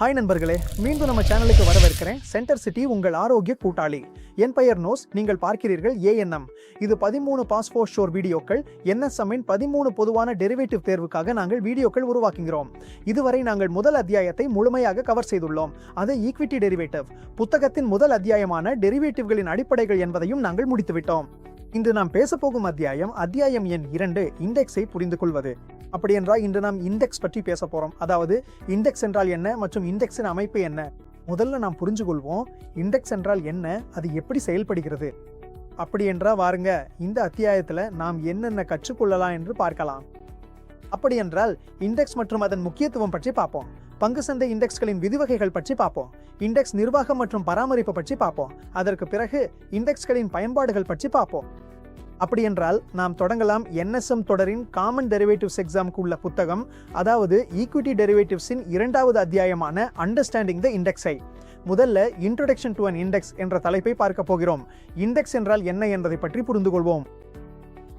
Hi நண்பர்களே மீண்டும் நம்ம சேனலுக்கு வரவேற்கிறேன். சென்டர் சிட்டி உங்கள் ஆரோக்கிய கூட்டாளி. என் பெயர் நோஸ் நீங்கள் பார்க்கிறீர்கள் ஏஎன்எம் இது பதிமூணு பாஸ்போர்ட் ஷோர் வீடியோக்கள். என்எஸ்எம்மின் பதிமூணு பொதுவான டெரிவேட்டிவ் தேர்வுக்காக நாங்கள் வீடியோக்கள் உருவாக்குகிறோம். இதுவரை நாங்கள் முதல் அத்தியாயத்தை முழுமையாக கவர் செய்துள்ளோம். அது ஈக்விட்டி டெரிவேட்டிவ் புத்தகத்தின் முதல் அத்தியாயமான டெரிவேட்டிவ்களின் அடிப்படைகள் என்பதையும் நாங்கள் முடித்துவிட்டோம். இன்று நாம் பேசப்போகும் அத்தியாயம் அத்தியாயம் எண் இரண்டு இண்டெக்ஸை புரிந்து கொள்வது அப்படியென்றால் இன்று நாம் இண்டெக்ஸ் பற்றி பேச போறோம். அதாவது இண்டெக்ஸ் என்றால் என்ன மற்றும் இண்டெக்ஸின் அமைப்பு என்ன? முதல்ல நாம் புரிஞ்சு கொள்வோம் இண்டெக்ஸ் என்றால் என்ன அது எப்படி செயல்படுகிறது? அப்படி என்றால் வாருங்க இந்த அத்தியாயத்தில் நாம் என்னென்ன கற்றுக்கொள்ளலாம் என்று பார்க்கலாம். அப்படி என்றால் இண்டெக்ஸ் மற்றும் அதன் முக்கியத்துவம் பற்றி பார்ப்போம். பங்கு சந்தை இண்டெக்ஸ்களின் விதிவகைகள் பற்றி பார்ப்போம். இண்டெக்ஸ் நிர்வாகம் மற்றும் பராமரிப்பு பற்றி பார்ப்போம். அதற்கு பிறகு இண்டெக்ஸ்களின் பயன்பாடுகள் பற்றி பார்ப்போம். அப்படி என்றால் நாம் தொடங்கலாம் என்எஸ்எம் தொடரின் காமன் டெரிவேட்டிவ்ஸ் எக்ஸாமுக்கு உள்ள புத்தகம் அதாவது ஈக்விட்டி டெரிவேட்டிவ்ஸின் இரண்டாவது அத்தியாயமான அண்டர்ஸ்டாண்டிங் த இண்டெக்ஸை முதல்ல இன்ட்ரோடக்ஷன் டு அன் இண்டெக்ஸ் என்ற தலைப்பை பார்க்க போகிறோம். இண்டெக்ஸ் என்றால் என்ன என்பதை பற்றி புரிந்து கொள்வோம்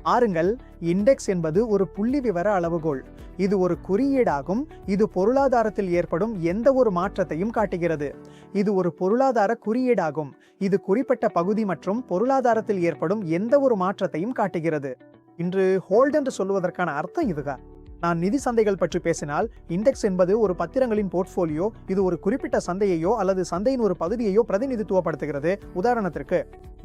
ஆறுங்கள் இண்டெக்ஸ் என்பது ஒரு புள்ளி விவர அளவுகோல் இது ஒரு குறியீடாகும் இது பொருளாதாரத்தில் ஏற்படும் எந்த ஒரு மாற்றத்தையும் காட்டுகிறது. இது ஒரு பொருளாதார குறியீடாகும் இது குறிப்பிட்ட பகுதி மற்றும் பொருளாதாரத்தில் ஏற்படும் எந்த ஒரு மாற்றத்தையும் காட்டுகிறது. இன்று ஹோல்ட் என்று சொல்லுவதற்கான அர்த்தம் இதுதான். நான் நிதி சந்தைகள் பற்றி பேசினால் இண்டெக்ஸ் என்பது ஒரு பத்திரங்களின் போர்ட்ஃபோலியோ இது ஒரு குறிப்பிட்ட சந்தையையோ அல்லது சந்தையின் ஒரு பகுதியையோ பிரதிநிதித்துவப்படுத்துகிறது. உதாரணத்திற்கு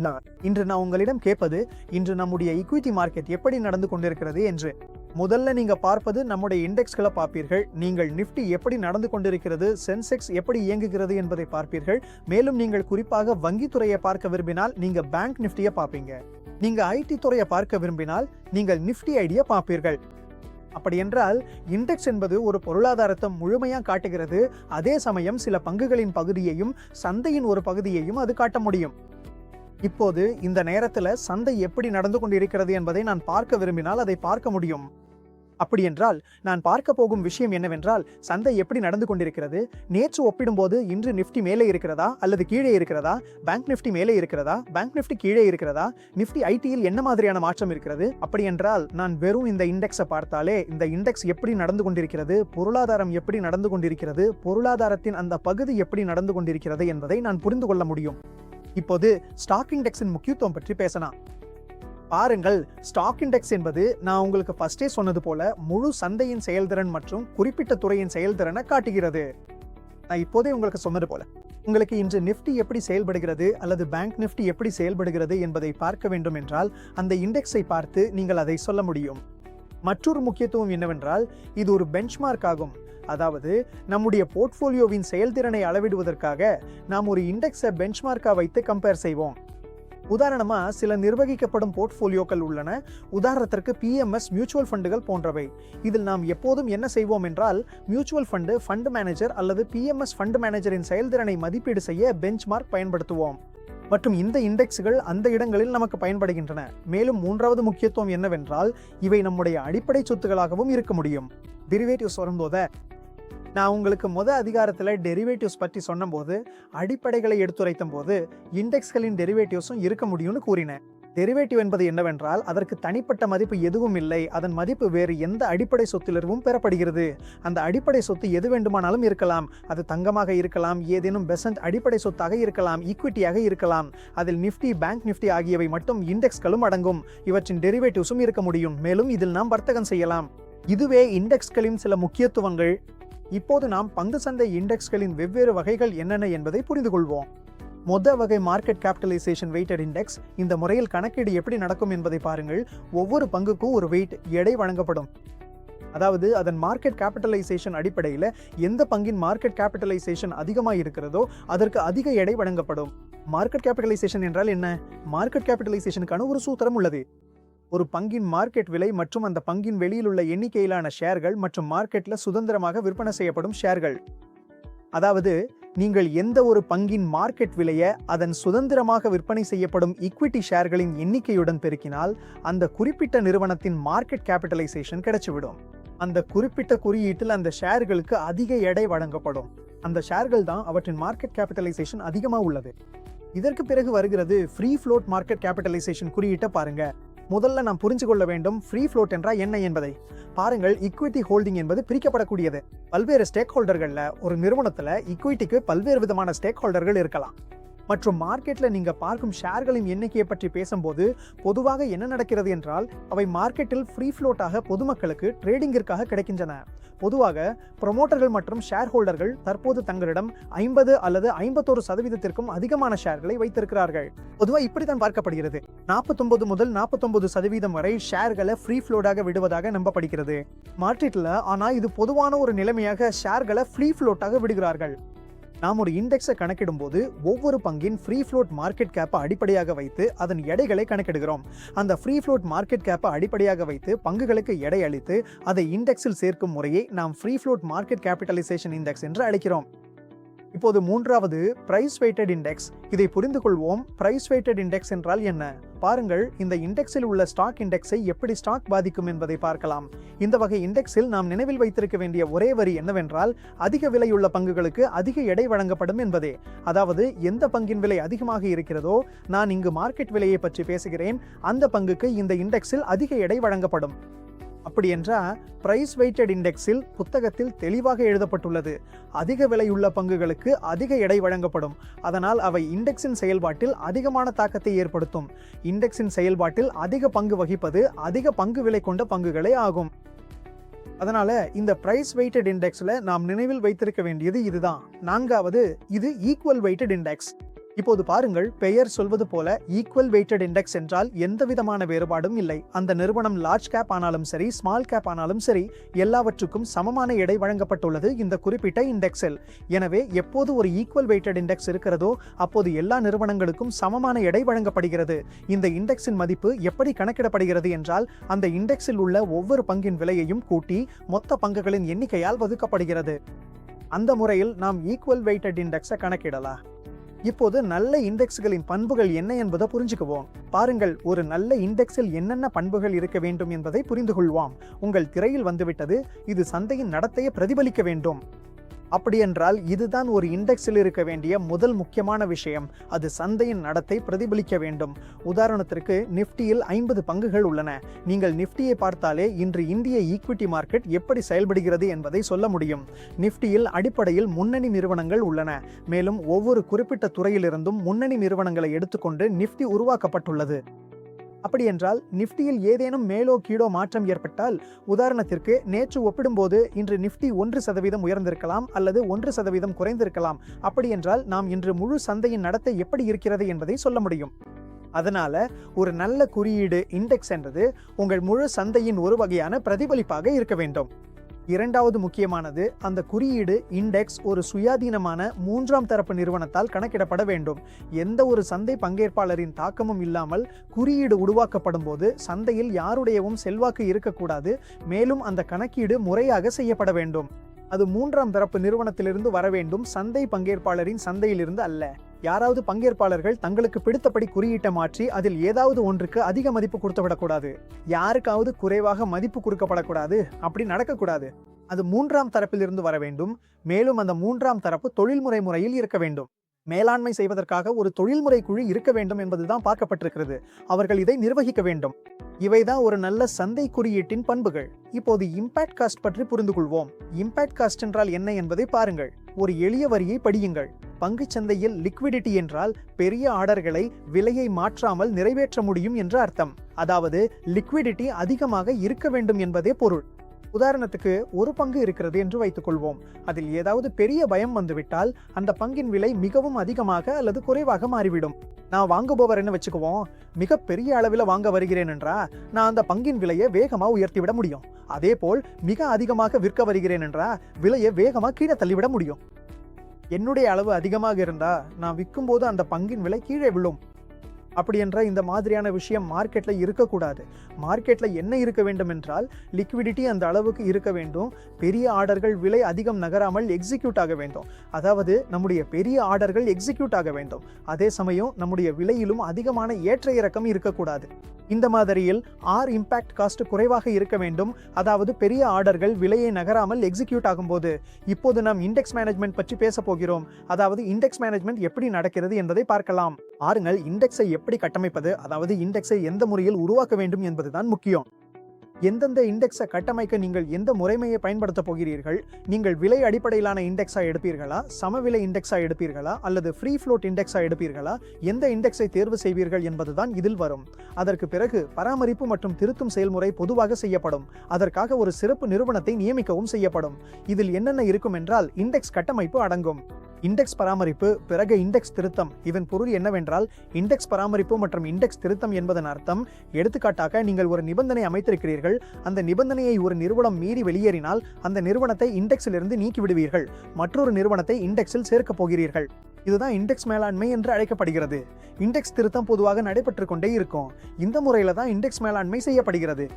நான் இன்று நான் உங்களிடம் கேட்பது இன்று நம்முடைய ஈக்விட்டி மார்க்கெட் எப்படி நடந்து கொண்டிருக்கிறது என்று. முதல்ல நீங்க பார்ப்பது நம்முடைய இண்டெக்ஸ்களை பார்ப்பீர்கள். நீங்கள் நிஃப்டி எப்படி நடந்து கொண்டிருக்கிறது சென்செக்ஸ் எப்படி இயங்குகிறது என்பதை பார்ப்பீர்கள். மேலும் நீங்கள் குறிப்பாக வங்கித்துறையை பார்க்க விரும்பினால் நீங்க பேங்க் நிஃப்டியை பார்ப்பீங்க. நீங்க ஐடி துறையை பார்க்க விரும்பினால் நீங்கள் நிஃப்டி ஐடியை பார்ப்பீர்கள். அப்படி என்றால் இண்டெக்ஸ் என்பது ஒரு பொருளாதாரத்தை முழுமையாக காட்டுகிறது. அதே சமயம் சில பங்குகளின் பகுதியையும் சந்தையின் ஒரு பகுதியையும் அது காட்ட முடியும். இப்போது இந்த நேரத்தில் சந்தை எப்படி நடந்து கொண்டிருக்கிறது என்பதை நான் பார்க்க விரும்பினால் அதை பார்க்க முடியும். அப்படியென்றால் நான் பார்க்க போகும் விஷயம் என்னவென்றால் சந்தை எப்படி நடந்து கொண்டிருக்கிறது? நேற்று ஒப்பிடும்போது இன்று நிஃப்டி மேலே இருக்கிறதா? அல்லது கீழே இருக்கிறதா? பேங்க் நிஃப்டி மேலே இருக்கிறதா? பேங்க் நிஃப்டி கீழே இருக்கிறதா? நிஃப்டி ஐடியில் என்ன மாதிரியான மாற்றம் இருக்கிறது? அப்படியென்றால் நான் வெறும் இந்த இண்டெக்ஸை பார்த்தாலே இந்த இண்டெக்ஸ் எப்படி நடந்து கொண்டிருக்கிறது? பொருளாதாரம் எப்படி நடந்து கொண்டிருக்கிறது? பொருளாதாரத்தின் அந்த பகுதி எப்படி நடந்து கொண்டிருக்கிறது என்பதை நான் புரிந்து கொள்ள முடியும். இப்போது ஸ்டாக் இண்டெக்ஸின் முக்கியத்துவம் பற்றி பேசலாம். பாருங்கள் ஸ்டாக் இண்டெக்ஸ் என்பது நான் உங்களுக்கு ஃபர்ஸ்டே சொன்னது போல முழு சந்தையின் செயல்திறன் மற்றும் குறிப்பிட்ட துறையின் செயல்திறனை காட்டுகிறது. நான் இப்போதே உங்களுக்கு சொன்னது போல உங்களுக்கு இன்று நிஃப்டி எப்படி செயல்படுகிறது அல்லது பேங்க் நிஃப்டி எப்படி செயல்படுகிறது என்பதை பார்க்க வேண்டும் என்றால் அந்த இண்டெக்ஸை பார்த்து நீங்கள் அதை சொல்ல முடியும். மற்றொரு முக்கியத்துவம் என்னவென்றால் இது ஒரு பெஞ்ச்மார்க் ஆகும். அதாவது நம்முடைய போர்ட்ஃபோலியோவின் செயல்திறனை அளவிடுவதற்காக நாம் ஒரு இண்டெக்ஸை பெஞ்ச்மார்க்காக வைத்து கம்பேர் செய்வோம். உதாரணமா சில நிர்வகிக்கப்படும் போர்ட்ஃபோலியோக்கள் உள்ளன. உதாரணத்திற்கு பிஎம்எஸ் மியூச்சுவல் ஃபண்டுகள் போன்றவை. இதில் நாம் எப்போதும் என்ன செய்வோம் என்றால் மியூச்சுவல் ஃபண்டு ஃபண்ட் மேனேஜர் அல்லது பிஎம்எஸ் ஃபண்ட் மேனேஜரின் செயல்திறனை மதிப்பீடு செய்ய பெஞ்ச்மார்க் பயன்படுத்துவோம். மற்றும் இந்த இண்டெக்ஸ்கள் அந்த இடங்களில் நமக்கு பயன்படுகின்றன. மேலும் மூன்றாவது முக்கியத்துவம் என்னவென்றால் இவை நம்முடைய அடிப்படை சொத்துகளாகவும் இருக்க முடியும். டெரிவேட்டிவ்ஸ் வரும்போது நான் உங்களுக்கு முத அதிகாரத்தில் டெரிவேட்டிவ்ஸ் பற்றி சொன்னபோது அடிப்படைகளை எடுத்துரைத்த போது இண்டெக்ஸ்களின் டெரிவேட்டிவ்ஸும் இருக்க முடியும்னு கூறினேன். டெரிவேட்டிவ் என்பது என்னவென்றால் அதற்கு தனிப்பட்ட மதிப்பு எதுவும் இல்லை. அதன் மதிப்பு வேறு எந்த அடிப்படை சொத்திலிருந்தும் பெறப்படுகிறது. அந்த அடிப்படை சொத்து எது வேண்டுமானாலும் இருக்கலாம். அது தங்கமாக இருக்கலாம் ஏதேனும் பெசன்ட் அடிப்படை சொத்தாக இருக்கலாம் ஈக்விட்டியாக இருக்கலாம். அதில் நிஃப்டி பேங்க் நிஃப்டி ஆகியவை மட்டும் இண்டெக்ஸ்களும் அடங்கும். இவற்றின் டெரிவேட்டிவ்ஸும் இருக்க முடியும். மேலும் இதில் நாம் வர்த்தகம் செய்யலாம். இதுவே இண்டெக்ஸ்களின் சில முக்கியத்துவங்கள். இப்போது நாம் பங்கு சந்தை இண்டெக்ஸ்களின் வெவ்வேறு வகைகள் என்னென்ன என்பதை புரிந்து கொள்வோம் மொத வகை மார்க்கெட் கேபிட்டலைசேஷன் வெயிட்டட் இண்டெக்ஸ் இந்த முறையில் கணக்கீடு எப்படி நடக்கும் என்பதை பாருங்கள். ஒவ்வொரு பங்குக்கும் ஒரு வெயிட் எடை வழங்கப்படும். அதாவது அதன் மார்க்கெட் கேபிட்டலைசேஷன் அடிப்படையில் எந்த பங்கின் மார்க்கெட் கேபிட்டலைசேஷன் அதிகமாக இருக்கிறதோ அதற்கு அதிக எடை வழங்கப்படும். மார்க்கெட் கேபிட்டலைசேஷன் என்றால் என்ன? மார்க்கெட் கேபிட்டலைசேஷனுக்கான ஒரு சூத்திரம் உள்ளது. ஒரு பங்கின் மார்க்கெட் விலை மற்றும் அந்த பங்கின் வெளியில் உள்ள எண்ணிக்கையிலான ஷேர்கள் மற்றும் மார்க்கெட்டில் சுதந்திரமாக விற்பனை செய்யப்படும் ஷேர்கள். அதாவது நீங்கள் எந்த ஒரு பங்கின் மார்க்கெட் விலையை அதன் சுதந்திரமாக விற்பனை செய்யப்படும் ஈக்விட்டி ஷேர்களின் எண்ணிக்கையுடன் பெருக்கினால் அந்த குறிப்பிட்ட நிறுவனத்தின் மார்க்கெட் கேபிட்டலைசேஷன் கிடைச்சிவிடும். அந்த குறிப்பிட்ட குறியீட்டில் அந்த ஷேர்களுக்கு அதிக எடை வழங்கப்படும். அந்த ஷேர்கள் தான் அவற்றின் மார்க்கெட் கேபிட்டலைசேஷன் அதிகமாக உள்ளது. இதற்கு பிறகு வருகிறது ஃப்ரீ ஃப்ளோட் மார்க்கெட் கேபிட்டலைசேஷன் குறியீட்டை பாருங்க. முதல்ல நாம் புரிஞ்சு கொள்ள வேண்டும் ஃப்ரீ ஃப்ளோட் என்றால் என்ன என்பதை. பாருங்கள் ஈக்விட்டி ஹோல்டிங் என்பது பிரிக்கப்படக்கூடியது. பல்வேறு ஸ்டேக் ஹோல்டர்களில் ஒரு நிறுவனத்தில் ஈக்விட்டிக்கு பல்வேறு விதமான ஸ்டேக் ஹோல்டர்கள் இருக்கலாம். மற்றும் மார்க்கெட்டில் நீங்கள் பார்க்கும் ஷேர்களின் எண்ணிக்கையை பற்றி பேசும்போது பொதுவாக என்ன நடக்கிறது என்றால் அவை மார்க்கெட்டில் ஃப்ரீ ஃப்ளோட்டாக பொதுமக்களுக்கு ட்ரேடிங்கிற்காக கிடைக்கின்றன. பொதுவாக ப்ரொமோட்டர்கள் மற்றும் ஷேர் ஹோல்டர்கள் தற்போது தங்களிடம் ஐம்பது அல்லது ஐம்பத்தோரு சதவீதத்திற்கும் அதிகமான ஷேர்களை வைத்திருக்கிறார்கள். பொதுவாக இப்படித்தான் பார்க்கப்படுகிறது. நாற்பத்தொன்பது முதல் நாற்பத்தொன்பது சதவீதம் வரை ஷேர்களை ஃப்ரீ ஃப்ளோட்டாக விடுவதாக நம்பப்படுகிறது. மார்க்கெட்டில் ஆனால் இது பொதுவான ஒரு நிலைமையாக ஷேர்களை ஃப்ரீ ஃப்ளோட்டாக விடுகிறார்கள். நாம் ஒரு இண்டெக்ஸை கணக்கிடும்போது ஒவ்வொரு பங்கின் ஃப்ரீ ஃப்ளோட் மார்க்கெட் கேப்பை அடிப்படையாக வைத்து அதன் எடைகளை கணக்கிடுகிறோம். அந்த ஃப்ரீ ஃப்ளோட் மார்க்கெட் கேப்பை அடிப்படையாக வைத்து பங்குகளுக்கு எடை அளித்து அதை இண்டெக்ஸில் சேர்க்கும் முறையை நாம் free float market capitalisation index என்று அழைக்கிறோம். இப்போது மூன்றாவது பிரைஸ் வெயிட்டட் இண்டெக்ஸ் இதை புரிந்து கொள்வோம். பிரைஸ் வெயிட்டட் இண்டெக்ஸ் என்றால் என்ன? பாருங்கள் இந்த இண்டெக்ஸில் உள்ள ஸ்டாக் இண்டெக்ஸை எப்படி ஸ்டாக் பாதிக்கும் என்பதை பார்க்கலாம். இந்த வகை இண்டெக்ஸில் நாம் நினைவில் வைத்திருக்க வேண்டிய ஒரே வரி என்னவென்றால் அதிக விலையுள்ள பங்குகளுக்கு அதிக எடை வழங்கப்படும் என்பதே. அதாவது எந்த பங்கின் விலை அதிகமாக இருக்கிறதோ நான் இங்கு மார்க்கெட் விலையை பற்றி பேசுகிறேன். அந்த பங்குக்கு இந்த இண்டெக்ஸில் அதிக எடை வழங்கப்படும். அப்படி என்றால் பிரைஸ் வெயிட்டட் இண்டெக்ஸில் புத்தகத்தில் தெளிவாக எழுதப்பட்டுள்ளது. அதிக விலையுள்ள பங்குகளுக்கு அதிக எடை வழங்கப்படும். அதனால் அவை இண்டெக்ஸின் செயல்பாட்டில் அதிகமான தாக்கத்தை ஏற்படுத்தும். இண்டெக்ஸின் செயல்பாட்டில் அதிக பங்கு வகிப்பது அதிக பங்கு விலை கொண்ட பங்குகளே ஆகும். அதனால இந்த பிரைஸ் வெயிட்டட் இண்டெக்ஸில் நாம் நினைவில் வைத்திருக்க வேண்டியது இதுதான். நான்காவது இது ஈக்குவல் வெயிட்டட் இண்டெக்ஸ் இப்போது பாருங்கள் பெயர் சொல்வது போல ஈக்குவல் வெயிட்டட் இண்டெக்ஸ் என்றால் எந்த விதமான வேறுபாடும் இல்லை. அந்த நிறுவனம் லார்ஜ் கேப் ஆனாலும் சரி ஸ்மால் கேப் ஆனாலும் சரி எல்லாவற்றுக்கும் சமமான எடை வழங்கப்பட்டுள்ளது இந்த குறிப்பிட்ட இண்டெக்ஸில் எனவே எப்போது ஒரு ஈக்குவல் வெயிட்டட் இண்டெக்ஸ் இருக்கிறதோ அப்போது எல்லா நிறுவனங்களுக்கும் சமமான எடை வழங்கப்படுகிறது. இந்த இண்டெக்ஸின் மதிப்பு எப்படி கணக்கிடப்படுகிறது என்றால் அந்த இண்டெக்ஸில் உள்ள ஒவ்வொரு பங்கின் விலையையும் கூட்டி மொத்த பங்குகளின் எண்ணிக்கையால் வகுக்கப்படுகிறது. அந்த முறையில் நாம் ஈக்குவல் வெயிட்டட் இண்டெக்ஸை கணக்கிடலாம். இப்போது நல்ல இண்டெக்ஸ்களின் பண்புகள் என்ன என்பதை புரிஞ்சுக்குவோம். பாருங்கள் ஒரு நல்ல இண்டெக்ஸில் என்னென்ன பண்புகள் இருக்க வேண்டும் என்பதை புரிந்து கொள்வோம் உங்கள் திரையில் வந்துவிட்டது இது சந்தையின் நடத்தையை பிரதிபலிக்க வேண்டும். அப்படியென்றால் இதுதான் ஒரு இண்டெக்ஸில் இருக்க வேண்டிய முதல் முக்கியமான விஷயம். அது சந்தையின் நடத்தை பிரதிபலிக்க வேண்டும். உதாரணத்திற்கு நிஃப்டியில் ஐம்பது பங்குகள் உள்ளன. நீங்கள் நிஃப்டியை பார்த்தாலே இன்று இந்திய ஈக்விட்டி மார்க்கெட் எப்படி செயல்படுகிறது என்பதை சொல்ல முடியும். நிஃப்டியில் அடிப்படையில் முன்னணி நிறுவனங்கள் உள்ளன. மேலும் ஒவ்வொரு குறிப்பிட்ட துறையிலிருந்தும் முன்னணி நிறுவனங்களை எடுத்துக்கொண்டு நிஃப்டி உருவாக்கப்பட்டுள்ளது. அப்படி என்றால் நிஃப்டியில் ஏதேனும் மேலோ கீழோ மாற்றம் ஏற்பட்டால் உதாரணத்திற்கு நேற்று ஒப்பிடும்போது இன்று நிஃப்டி ஒன்று சதவீதம் உயர்ந்திருக்கலாம் அல்லது ஒன்று சதவீதம் குறைந்திருக்கலாம். அப்படி என்றால் நாம் இன்று முழு சந்தையின் நடத்தை எப்படி இருக்கிறது என்பதை சொல்ல முடியும். அதனால ஒரு நல்ல குறியீடு இண்டெக்ஸ் என்றது உங்கள் முழு சந்தையின் ஒரு வகையான பிரதிபலிப்பாக இருக்க வேண்டும். இரண்டாவது முக்கியமானது அந்த குறியீடு இண்டெக்ஸ் ஒரு சுயாதீனமான மூன்றாம் தரப்பு நிறுவனத்தால் கணக்கிடப்பட வேண்டும். எந்த ஒரு சந்தை பங்கேற்பாளரின் தாக்கமும் இல்லாமல் குறியீடு உருவாக்கப்படும் போது சந்தையில் யாருடையவும் செல்வாக்கு இருக்கக்கூடாது. மேலும் அந்த கணக்கீடு முறையாக செய்யப்பட வேண்டும். அது மூன்றாம் தரப்பு நிறுவனத்திலிருந்து வர வேண்டும். சந்தை பங்கேற்பாளரின் சந்தையிலிருந்து அல்ல. யாராவது பங்கேற்பாளர்கள் தங்களுக்கு பிடித்தபடி குறியீட்டை மாற்றி அதில் ஏதாவது ஒன்றுக்கு அதிக மதிப்பு கொடுத்து விடக்கூடாது யாருக்காவது குறைவாக மதிப்பு கொடுக்கப்படக்கூடாது. அப்படி நடக்கக்கூடாது. அது மூன்றாம் தரப்பிலிருந்து வர வேண்டும். மேலும் அந்த மூன்றாம் தரப்பு தொழில்முறை முறையில் இருக்க வேண்டும். மேலாண்மை செய்வதற்காக ஒரு தொழில்முறை குழு இருக்க வேண்டும் என்பதுதான் பார்க்கப்பட்டிருக்கிறது. அவர்கள் இதை நிர்வகிக்க வேண்டும். இவைதான் ஒரு நல்ல சந்தை குறியீட்டின் பண்புகள். இப்போது இம்பாக்ட் காஸ்ட் பற்றி புரிந்து கொள்வோம். இம்பாக்ட் காஸ்ட் என்றால் என்ன என்பதை பாருங்கள். ஒரு எளிய வரியை படியுங்கள். பங்குச் சந்தையில் லிக்விடிட்டி என்றால் பெரிய ஆர்டர்களை விலையை மாற்றாமல் நிறைவேற்ற முடியும் என்று அர்த்தம். அதாவது லிக்விடிட்டி அதிகமாக இருக்க வேண்டும் என்பதே பொருள். உதாரணத்துக்கு ஒரு பங்கு இருக்கிறது என்று வைத்துக்கொள்வோம். அதில் ஏதாவது பெரிய பயம் வந்துவிட்டால் அந்த பங்கின் விலை மிகவும் அதிகமாக அல்லது குறைவாக மாறிவிடும். நான் வாங்குபவர் என்ன வச்சுக்குவோம். மிக பெரிய அளவில் வாங்க வருகிறேன் என்றா நான் அந்த பங்கின் விலையை வேகமாக உயர்த்திவிட முடியும். அதே போல் மிக அதிகமாக விற்க வருகிறேன் என்றா விலையை வேகமாக கீழே தள்ளிவிட முடியும். என்னுடைய அளவு அதிகமாக இருந்தா நான் விற்கும்போது அந்த பங்கின் விலை கீழே விழும். அப்படி என்ற இந்த மாதிரியான விஷயம் மார்க்கெட்டில் இருக்கக்கூடாது. மார்க்கெட்டில் என்ன இருக்க வேண்டும் என்றால் லிக்விடிட்டி அந்த அளவுக்கு இருக்க வேண்டும். பெரிய ஆர்டர்கள் விலை அதிகம் நகராமல் எக்ஸிக்யூட் ஆக வேண்டும். அதாவது நம்முடைய பெரிய ஆர்டர்கள் எக்ஸிக்யூட் ஆக வேண்டும். அதே சமயம் நம்முடைய விலையிலும் அதிகமான ஏற்ற இறக்கம் இருக்கக்கூடாது. இந்த மாதிரியில் ஆர் இம்பாக்ட் காஸ்ட் குறைவாக இருக்க வேண்டும். அதாவது பெரிய ஆர்டர்கள் விலையை நகராமல் எக்ஸிக்யூட் ஆகும்போது. இப்போது நாம் இண்டெக்ஸ் மேனேஜ்மெண்ட் பற்றி பேச போகிறோம். அதாவது இண்டெக்ஸ் மேனேஜ்மெண்ட் எப்படி நடக்கிறது என்பதை பார்க்கலாம். பாருங்கள் இண்டெக்ஸை எப்படி எப்படி கட்டமைப்பது? அதாவது இண்டெக்ஸை எந்த முறையில் உருவாக்க வேண்டும் என்பதுதான் முக்கியம். எந்தெந்த இண்டெக்ஸை கட்டமைக்க நீங்கள் எந்த முறைமையை பயன்படுத்த போகிறீர்கள்? நீங்கள் விலை அடிப்படையிலான இண்டெக்ஸா எடுப்பீர்களா? சமவிலை இண்டெக்ஸா எடுப்பீர்களா? அல்லது ஃப்ரீ ஃப்ளோட் இண்டெக்ஸா எடுப்பீர்களா? எந்த இண்டெக்ஸை தேர்வு செய்வீர்கள் என்பதுதான் இதில் வரும். அதற்கு பிறகு பராமரிப்பு மற்றும் திருத்தும் செயல்முறை பொதுவாக செய்யப்படும். அதற்காக ஒரு சிறப்பு நிறுவனத்தை நியமிக்கவும் செய்யப்படும். இதில் என்னென்ன இருக்கும் என்றால் இண்டெக்ஸ் கட்டமைப்பு அடங்கும். இண்டெக்ஸ் பராமரிப்பு பிறகு இண்டெக்ஸ் திருத்தம். இதன் பொருள் என்னவென்றால் இண்டெக்ஸ் பராமரிப்பு மற்றும் இண்டெக்ஸ் திருத்தம் என்பதன் அர்த்தம் எடுத்துக்காட்டாக நீங்கள் ஒரு நிபந்தனை அமைத்திருக்கிறீர்கள் அந்த நிபந்தனையை ஒரு நிறுவனம் மீறி வெளியேறினால் அந்த நிறுவனத்தை இண்டெக்ஸிலிருந்து இருந்து நீக்கிவிடுவீர்கள். மற்றொரு நிறுவனத்தை இண்டெக்ஸில் சேர்க்கப் போகிறீர்கள். இதுதான் இண்டெக்ஸ் மேலாண்மை என்று அழைக்கப்படுகிறது. இண்டெக்ஸ் திருத்தம் பொதுவாக நடைபெற்று கொண்டே இருக்கும். இந்த முறையில தான் இண்டெக்ஸ் மேலாண்மை செய்யப்படுகிறது.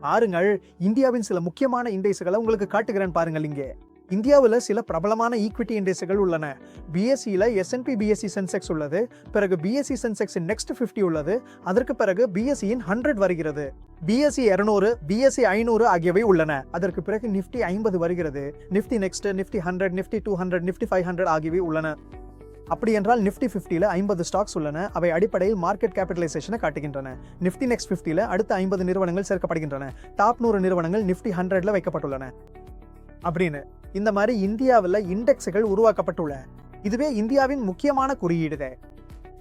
பாருங்கள் இந்தியாவின் சில முக்கியமான இண்டெக்ஸ்களை உங்களுக்கு காட்டுகிறேன் பாருங்கள் இங்கே. இந்தியாவில் சில பிரபலமான ஈக்விட்டி இண்டெக்ஸ்கள் உள்ளன. பிஎஸ்சியில் எஸ்என்பி பிஎஸ்சி சென்செக்ஸ் உள்ளது. பிறகு பிஎஸ்சி சென்செக்ஸ் நெக்ஸ்ட் ஃபிஃப்டி உள்ளது. அதற்கு பிறகு பிஎஸ்சியின் ஹண்ட்ரட் வருகிறது. பிஎஸ்சி இருநூறு பிஎஸ்சி ஐநூறு ஆகியவை உள்ளன. அதற்கு பிறகு நிஃப்டி ஐம்பது வருகிறது. Nifty next Nifty hundred Nifty two hundred Nifty five hundred ஆகியவை உள்ளன. அப்படி என்றால் நிஃப்டி ஃபிஃப்டியில் ஐம்பது ஸ்டாக்ஸ் உள்ளன. அவை அடிப்படையில் மார்க்கெட் கேபிட்டலைசேஷனை காட்டுகின்றன. நிஃப்டி நெக்ஸ்ட் ஃபிஃப்டியில் அடுத்த ஐம்பது நிறுவனங்கள் சேர்க்கப்படுகின்றன. டாப் நூறு நிறுவனங்கள் நிஃப்டி ஹண்ட்ரட்ல வைக்கப்பட்டுள்ளன. அப்படின்னு. இந்த மாதிரி இந்தியாவில் இண்டெக்ஸ்கள் உருவாக்கப்பட்டுள்ள. இதுவே இந்தியாவின் முக்கியமான குறியீடு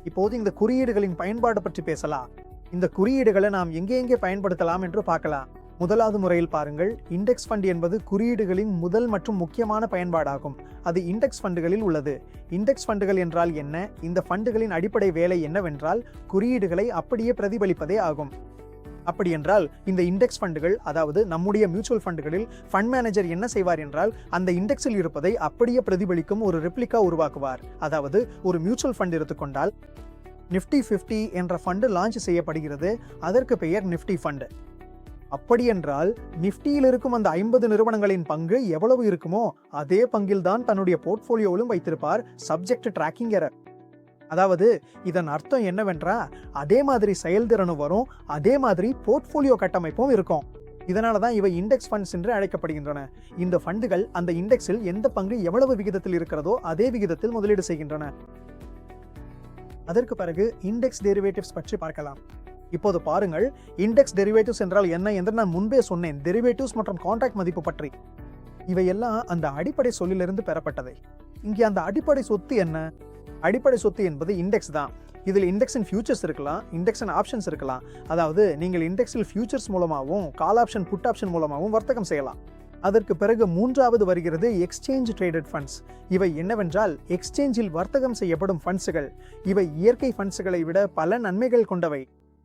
இப்போது இந்த குறியீடுகளின் பயன்பாடு பற்றி பேசலாம். இந்த குறியீடுகளை நாம் எங்கே எங்கே பயன்படுத்தலாம் என்று பார்க்கலாம். முதலாவது முறையில் பாருங்கள். இண்டெக்ஸ் ஃபண்ட் என்பது குறியீடுகளின் முதல் மற்றும் முக்கியமான பயன்பாடாகும். அது இண்டெக்ஸ் ஃபண்டுகளில் உள்ளது. இண்டெக்ஸ் ஃபண்டுகள் என்றால் என்ன? இந்த ஃபண்டுகளின் அடிப்படை வேலை என்னவென்றால் குறியீடுகளை அப்படியே பிரதிபலிப்பதே ஆகும். அப்படி என்றால் இந்த இண்டெக்ஸ் ஃபண்டுகள் அதாவது நம்முடைய மியூச்சுவல் ஃபண்டுகளில் ஃபண்ட் மேனேஜர் என்ன செய்வார் என்றால் அந்த இண்டெக்ஸில் இருப்பதை அப்படியே பிரதிபலிக்கும் ஒரு ரெப்ளிகா உருவாக்குவார். அதாவது ஒரு மியூச்சுவல் ஃபண்ட் எடுத்துக்கொண்டால் நிஃப்டி ஃபிஃப்டி என்ற ஃபண்டு லான்ச் செய்யப்படுகிறது அதற்கு பெயர் நிஃப்டி ஃபண்டு. அப்படி என்றால் நிஃப்டியில் இருக்கும் அந்த ஐம்பது நிறுவனங்களின் பங்கு எவ்வளவு இருக்குமோ அதே பங்கில்தான் தன்னுடைய போர்ட்ஃபோலியோவிலும் வைத்திருப்பார் சப்ஜெக்ட் ட்ராக்கிங் எரர். அதாவது இதன் அர்த்தம் என்னவென்றா அதே மாதிரி செயல்திறனும் வரும் அதே மாதிரி போர்ட்ஃபோலியோ கட்டமைப்பும் இருக்கும். இதனால தான் இவை இண்டெக்ஸ் ஃபண்ட்ஸ் என்று அழைக்கப்படுகின்றன. இந்த ஃபண்டுகள் அந்த இண்டெக்ஸில் எந்த பங்கு எவ்வளவு விகிதத்தில் இருக்கிறதோ அதே விகிதத்தில் முதலீடு செய்கின்றன. அதற்கு பிறகு இண்டெக்ஸ் டெரிவேட்டிவ்ஸ் பற்றி பார்க்கலாம். இப்போது பாருங்கள் இண்டெக்ஸ் டெரிவேட்டிவ்ஸ் என்றால் என்ன என்று நான் முன்பே சொன்னேன். டெரிவேட்டிவ்ஸ் மற்றும் கான்ட்ராக்ட் மதிப்பு பற்றி. இவையெல்லாம் அந்த அடிப்படை சொல்லிலிருந்து பெறப்பட்டவை. இங்கே அந்த அடிப்படை சொத்து என்ன? அடிப்படை சொத்து என்பது இண்டெக்ஸ் தான். இதில் இண்டெக்ஸின் ஃபியூச்சர்ஸ் இருக்கலாம் இண்டெக்ஸின் ஆப்ஷன்ஸ் இருக்கலாம். அதாவது நீங்கள் இண்டெக்ஸில் ஃபியூச்சர்ஸ் மூலமாகவும் கால் ஆப்ஷன் புட் ஆப்ஷன் மூலமாகவும் வர்த்தகம் செய்யலாம். அதற்கு பிறகு மூன்றாவது வருகிறது எக்ஸ்சேஞ்ச் ட்ரேடட் ஃபண்ட்ஸ் இவை என்னவென்றால் எக்ஸ்சேஞ்சில் வர்த்தகம் செய்யப்படும் ஃபண்ட்ஸுகள் இவை இயற்கை ஃபண்ட்ஸுகளை விட பல நன்மைகள் கொண்டவை.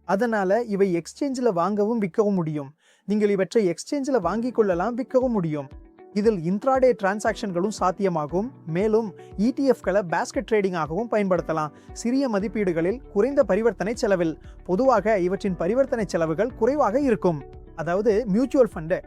அதனால இவை எக்ஸ்சேஞ்சில் வாங்கவும் விற்கவும் முடியும். நீங்கள் இவற்றை எக்ஸ்சேஞ்சில் வாங்கிக் கொள்ளலாம் விற்கவும் முடியும். இதில் இன்ட்ராடே டிரான்சாக்ஷன்களும் சாத்தியமாகும். மேலும் இடிஎஃப்களை பேஸ்கெட் ட்ரேடிங்காகவும் பயன்படுத்தலாம். சிறிய மதிப்பீடுகளில் குறைந்த பரிவர்த்தனை செலவில். பொதுவாக இவற்றின் பரிவர்த்தனை செலவுகள் குறைவாக இருக்கும். அதாவது மியூச்சுவல் ஃபண்டு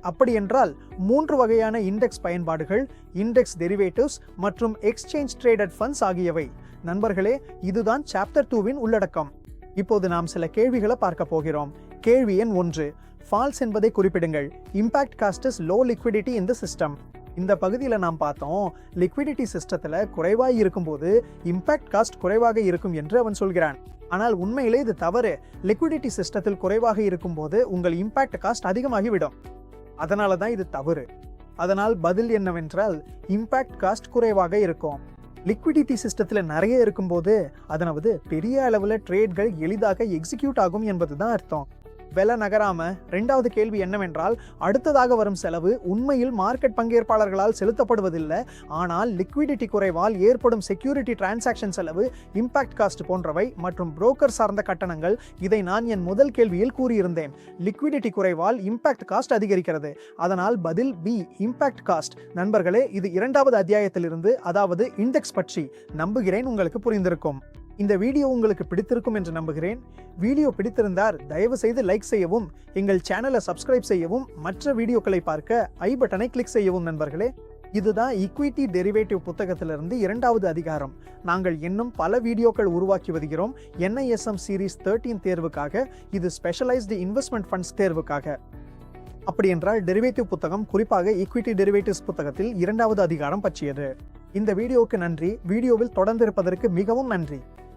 அப்படி என்றால் மூன்று வகையான இண்டெக்ஸ் பயன்பாடுகள் இண்டெக்ஸ் டெரிவேட்டிவ்ஸ் மற்றும் எக்ஸ்சேஞ்ச் ட்ரேடட் ஃபண்ட்ஸ் ஆகியவை. நண்பர்களே இதுதான் சாப்டர் டூவின் உள்ளடக்கம். இப்போது நாம் சில கேள்விகளை பார்க்க போகிறோம். கேள்வி எண் ஒன்று. ஃபால்ஸ் என்பதை குறிப்பிடுங்கள். Impact cost is low liquidity இந்த சிஸ்டம் இந்த பகுதியில் நாம் பார்த்தோம் லிக்விடிட்டி சிஸ்டத்தில் குறைவாக இருக்கும்போது இம்பாக்ட் காஸ்ட் குறைவாக இருக்கும் என்று அவன் சொல்கிறான். ஆனால் உண்மையிலே இது தவறு. லிக்விடிட்டி சிஸ்டத்தில் குறைவாக இருக்கும்போது உங்கள் இம்பாக்ட் காஸ்ட் அதிகமாகிவிடும். அதனால தான் இது தவறு. அதனால் பதில் என்னவென்றால் இம்பாக்ட் காஸ்ட் குறைவாக இருக்கும். லிக்விடிட்டி சிஸ்டத்தில் நிறைய இருக்கும்போது அதனாவது பெரிய அளவில் ட்ரேட்கள் எளிதாக எக்ஸிக்யூட் ஆகும் என்பது தான் அர்த்தம். வெல நகராம ரெண்டாவது கேள்வி என்னவென்றால் அடுத்ததாக வரும் செலவு உண்மையில் மார்க்கெட் பங்கேற்பாளர்களால் செலுத்தப்படுவதில்லை. ஆனால் லிக்விடிட்டி குறைவால் ஏற்படும் செக்யூரிட்டி டிரான்சாக்ஷன் செலவு இம்பாக்ட் காஸ்ட் போன்றவை மற்றும் புரோக்கர் சார்ந்த கட்டணங்கள் இதை நான் என் முதல் கேள்வியில் கூறியிருந்தேன். லிக்விடிட்டி குறைவால் இம்பாக்ட் காஸ்ட் அதிகரிக்கிறது. அதனால் பதில் பி இம்பாக்ட் காஸ்ட். நண்பர்களே இது இரண்டாவது அத்தியாயத்திலிருந்து அதாவது இண்டெக்ஸ் பற்றி. நம்புகிறேன் உங்களுக்கு புரிந்திருக்கும். இந்த வீடியோ உங்களுக்கு பிடித்திருக்கும் என்று நம்புகிறேன். வீடியோ பிடித்திருந்தால் தயவு செய்து லைக் செய்யவும் எங்கள் சேனலை சப்ஸ்கிரைப் செய்யவும் மற்ற வீடியோக்களை பார்க்க ஐ பட்டனை கிளிக் செய்யவும் நண்பர்களே. இதுதான் ஈக்விட்டி டெரிவேட்டிவ் புத்தகத்திலிருந்து இரண்டாவது அதிகாரம். நாங்கள் இன்னும் பல வீடியோக்கள் உருவாக்கி வருகிறோம். என்ஐஎஸ்எம் சீரீஸ் தேர்ட்டீன் தேர்வுக்காக இது ஸ்பெஷலைஸ்டு இன்வெஸ்ட்மெண்ட் ஃபண்ட்ஸ் தேர்வுக்காக. அப்படி என்றால் டெரிவேட்டிவ் புத்தகம் குறிப்பாக ஈக்விட்டி டெரிவேட்டிவ்ஸ் புத்தகத்தில் இரண்டாவது அதிகாரம் பற்றியது. இந்த வீடியோவுக்கு நன்றி. வீடியோவில் தொடர்ந்து இருப்பதற்கு மிகவும் நன்றி.